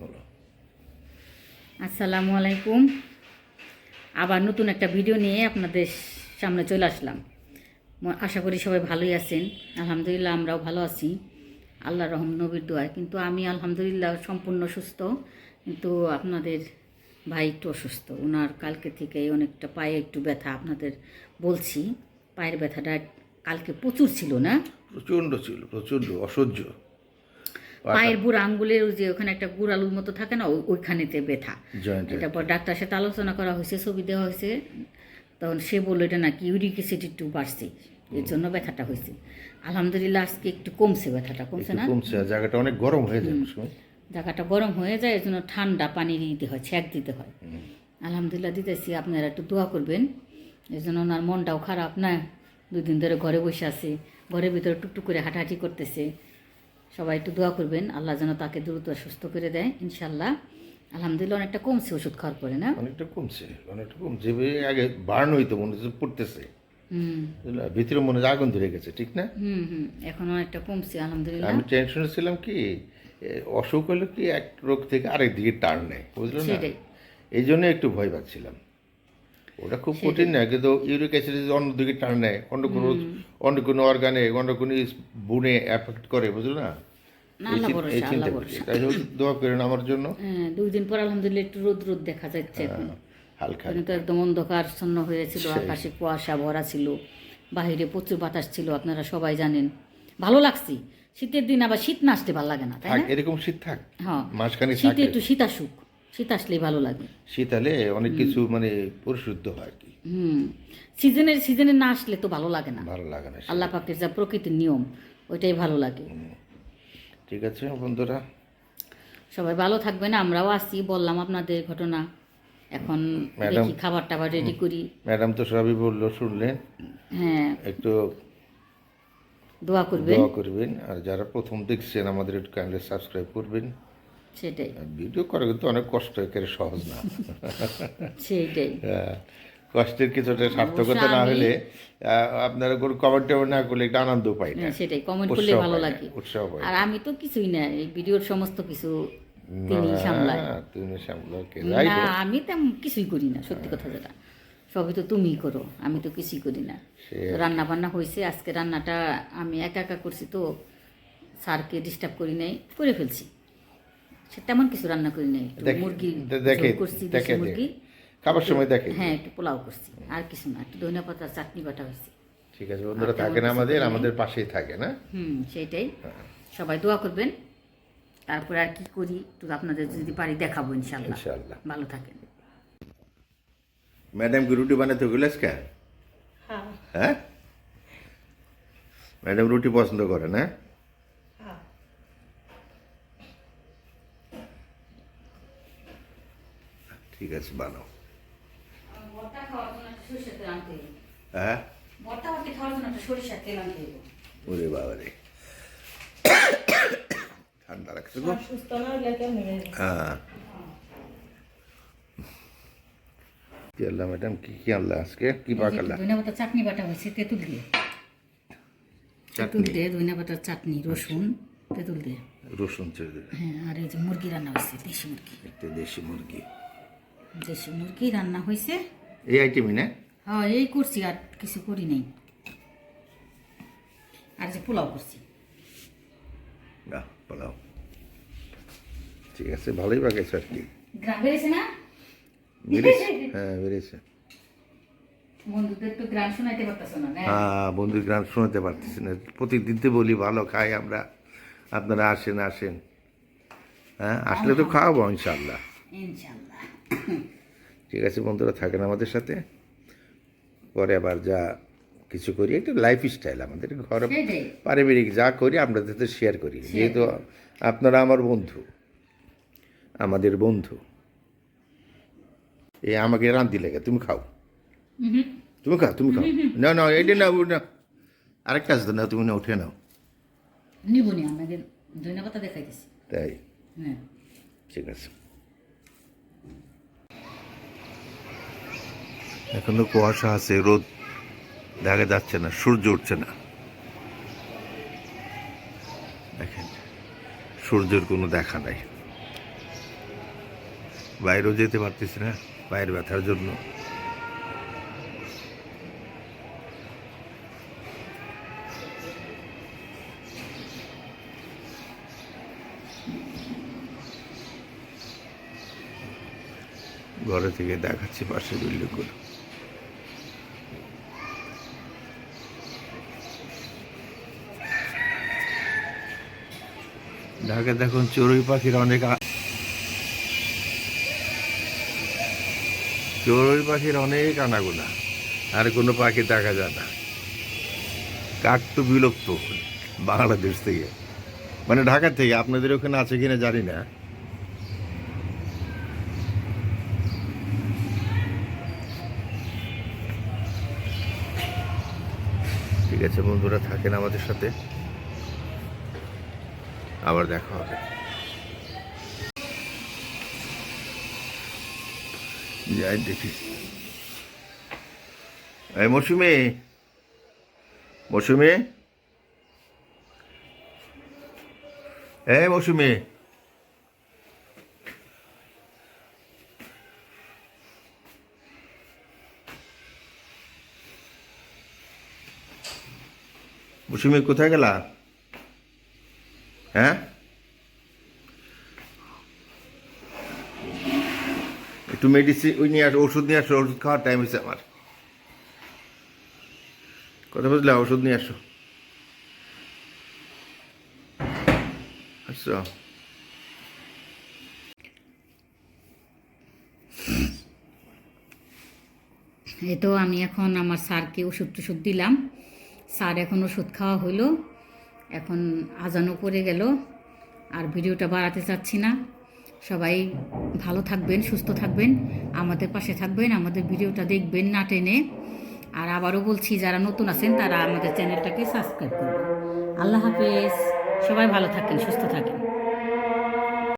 বলো। আসসালামু আলাইকুম। আবার নতুন একটা ভিডিও নিয়ে আপনাদের সামনে চলে আসলাম। আশা করি সবাই ভালোই আছেন। আলহামদুলিল্লাহ আমরাও ভালো আছি। আল্লাহ রহম নবীর দোয়ায় কিন্তু আমি আলহামদুলিল্লাহ সম্পূর্ণ সুস্থ। কিন্তু আপনাদের ভাই একটু অসুস্থ। ওনার কালকে থেকে অনেকটা পায়ে একটু ব্যথা আপনাদের বলছি। পায়ের ব্যথাটা কালকে প্রচুর ছিল না? প্রচণ্ড ছিল প্রচণ্ড অসহ্য। পায়ের বুড়ো আঙ্গুলের ওই যে ওখানে একটা গুড়ালুর মতো থাকে না ওই- ওইখানেতে ব্যথা। জয়েন্ট এটা পর ডাক্তার সাথে আলোচনা করা হয়েছে ছবি দেওয়া হয়েছে। তখন সে বলল এটা নাকি ইউরিক অ্যাসিড একটু বাড়ছে এর জন্য ব্যথাটা হয়েছে। আলহামদুলিল্লাহ আজকে একটু কমছে ব্যথাটা কমছে না? কমছে জায়গাটা অনেক গরম হয়ে যায় জায়গাটা গরম হয়ে যায় এর জন্য ঠান্ডা পানি দিতে হয় ছ্যাক দিতে হয়। আলহামদুলিল্লাহ দিতেছি আপনারা একটু দোয়া করবেন। এর জন্য ওনার মনটাও খারাপ না দুই দিন ধরে ঘরে বসে আছে ঘরের ভিতরে টুকটুক করে হাঁটাহাঁটি করতেছে। সবাই একটু দোয়া করবেন আল্লাহ যেন তাকে দ্রুত সুস্থ করে দেয় ইনশাল্লাহ আলহামদুলিল্লাহ অনেকটা কমছে ওষুধ খাওয়ার পরে না? অনেকটা কমছে অনেকটা কমছে আগে বার্ন হইতো মনে হচ্ছে পড়তেছে? ভিতরে মনে হয় আগুন ধরে গেছে ঠিক না? হুম হুম এখন অনেকটা কমছে আলহামদুলিল্লাহ। আমি টেনশনে ছিলাম কি অসুখ হলে কি এক রোগ থেকে আরেক দিকে টার্ন নেয় বুঝলো না। এই জন্য একটু ভয় পাচ্ছিলাম। ওটা খুব কঠিন না কিন্তু ইউরিক অ্যাসিড যদি অন্যদিকে টার্ন নেয়। অন্য কোনো অন্য কোনো অর্গানে অন্য কোনো বুনে অ্যাফেক্ট করে বুঝলো না? না, এই আল্লাহ চিন- এই ভরসা, চিন্তা করছি। তাই দোয়া করেন আমার জন্য। হ্যাঁ দুই দিন পর আলহামদুলিল্লাহ একটু রোদ রোদ দেখা যাচ্ছে এখন। হালকা। তো একদম অন্ধকারচ্ছন্ন হয়েছিল আকাশে কুয়াশা ভরা ছিল। বাহিরে প্রচুর বাতাস ছিল আপনারা সবাই জানেন। ভালো লাগছে। শীতের দিন আবার শীত না আসতে ভালো লাগে না তাই থাক না? এরকম শীত থাক। হ্যাঁ। মাঝখানে শীতে একটু শীত আসুক। শীত আসলেই ভালো লাগে। শীত শীতালে অনেক কিছু মানে পরিশুদ্ধ হয় আর কি। হুম সিজনের সিজনে না আসলে তো ভালো লাগে না। ভালো লাগে না আল্লাহ পাকের যা প্রকৃতির নিয়ম ওইটাই ভালো লাগে। ঠিক আছে বন্ধুরা। সবাই ভালো থাকবেন আমরাও আসছি বললাম আপনাদের ঘটনা। এখন ম্যাডাম। দেখি খাবার টাবার রেডি করি। ম্যাডাম তো সবই বলল শুনলেন? হ্যাঁ। একটু দোয়া করবেন। দোয়া করবেন আর যারা প্রথম দেখছেন আমাদের একটু কাইন্ডলি সাবস্ক্রাইব করবেন। সেটাই। ভিডিও করা কিন্তু অনেক কষ্ট একেবারে সহজ না। সেইটাই হ্যাঁ, কষ্টের কিছুটা সার্থকতা না আমি- হলে আপনারা কোনো কমেন্ট না করলে একটা আনন্দ পাই না। হ্যাঁ, সেটাই কমেন্ট করলে ভালো লাগে। উৎসাহ পাই আর আমি তো কিছুই না এই ভিডিওর সমস্ত কিছু তিনি সামলায়। তুমি সামলাও কে না আমি তেমন কিছুই করি না সত্যি কথা যেটা। সবই তো তুমিই করো আমি তো কিছুই করি না। রান্না বান্না হয়েছে আজকে রান্নাটা আমি একা একা করছি তো স্যারকে ডিস্টার্ব করি নাই করে ফেলছি। সে তেমন কিছু রান্না করি নাই। মুরগি করছি দেশি মুরগি। খাবার সময় দেখে হ্যাঁ একটু পোলাও করছি আর কিছু না। একটু ধনিয়া পাতা চাটনি বাটা হয়েছে। ঠিক আছে বন্ধুরা থাকেন আমাদের আমাদের পাশেই থাকে না? হুম সেইটাই। সবাই দোয়া করবেন। তারপরে আর কি করি একটু আপনাদের যদি পারি দেখাবো ইনশাল্লাহ ইনশাআল্লাহ। ভালো থাকেন। ম্যাডাম কি রুটি বানাতে গেলে আজকে? হ্যাঁ? ম্যাডাম রুটি পছন্দ করে না? আছে বানাও হ্যাঁ? ওরে বাবা রে ঠান্ডা লাগছে গো। হ্যাঁ। কি ম্যাডাম? কি কি আজকে? কি পাকালা ধনিয়া পাতা চাটনি বাটা হয়েছে তেঁতুল দিয়ে। তেঁতুল চাটনি দিয়ে ধনিয়া পাতার চাটনি রসুন তেঁতুল দিয়ে। রসুন হ্যাঁ আর এই যে মুরগি রান্না হয়েছে দেশি মুরগি। একটা দেশি মুরগি। দেশি মুরগি রান্না হয়েছে এই আইটেমই না? হ্যাঁ এই করছি আর কিছু করি নাই। আর যে পোলাও করছি। বাহ পোলাও। ঠিক আছে ভালোই আর কি। গ্রাম বেড়েছে না? বেড়েছে হ্যাঁ বেড়েছে বন্ধুদের তো গ্রাম শোনাইতে পারতেছো না না হ্যাঁ বন্ধুর গান শোনাতে পারতেছি না। প্রতিদিন তো বলি ভালো খাই আমরা। আপনারা আসেন আসেন। হ্যাঁ আসলে তো খাওয়াবো ইনশাল্লাহ ইনশাল্লাহ ঠিক আছে বন্ধুরা থাকেন আমাদের সাথে। পরে আবার যা কিছু করি একটা লাইফ স্টাইল আমাদের ঘরে পারিবারিক যা করি আপনাদের সাথে শেয়ার করি। যেহেতু আপনারা আমার বন্ধু আমাদের বন্ধু এই আমাকে রান্তি লেগে তুমি খাও। তুমি খাও তুমি খাও। না না এটা না ওটা আরেকটা আছে তো না তুমি না উঠে নাও। নিব নি আমাদের ধনিয়া পাতা দেখাইতেছি। তাই? হ্যাঁ। ঠিক আছে। এখনও কুয়াশা আছে, রোদ দেখা যাচ্ছে না, সূর্য উঠছে না। দেখেন, সূর্যের কোনো দেখা নাই। বাইরেও যেতে পারতেছি না পায়ের ব্যথার জন্য। ঘরে থেকে দেখাচ্ছি পাশে বিল্ডিং ঢাকা দেখুন চড়ুই পাখির অনেক চড়ুই পাখির অনেক আনাগোনা, আর কোনো পাখি দেখা যায় না। কাক তো বিলুপ্ত বাংলাদেশ থেকে। মানে ঢাকা থেকে, আপনাদের ওখানে আছে কিনা জানি না। ঠিক আছে বন্ধুরা, থাকেন আমাদের সাথে। আবার দেখা হবে। যাই দেখি। এই মৌসুমি মৌসুমি। এই মৌসুমি। মৌসুমি কোথায় গেলা? হ্যাঁ? একটু মেডিসিন ওই নিয়ে আসো, ওষুধ নিয়ে আসো, ওষুধ খাওয়ার টাইম হয়েছে আমার। কথা বুঝলে? ওষুধ নিয়ে আসো। আসছো এই তো আমি এখন আমার স্যারকে ওষুধ টষুধ দিলাম। স্যার এখন ওষুধ খাওয়া হলো। এখন আজানও করে গেল, আর ভিডিওটা বাড়াতে চাচ্ছি না। সবাই ভালো থাকবেন, সুস্থ থাকবেন, আমাদের পাশে থাকবেন, আমাদের ভিডিওটা দেখবেন না টেনে। আর আবারও বলছি, যারা নতুন আছেন, তারা আমাদের চ্যানেলটাকে সাবস্ক্রাইব করবেন। আল্লাহ হাফেজ। সবাই ভালো থাকেন, সুস্থ থাকেন।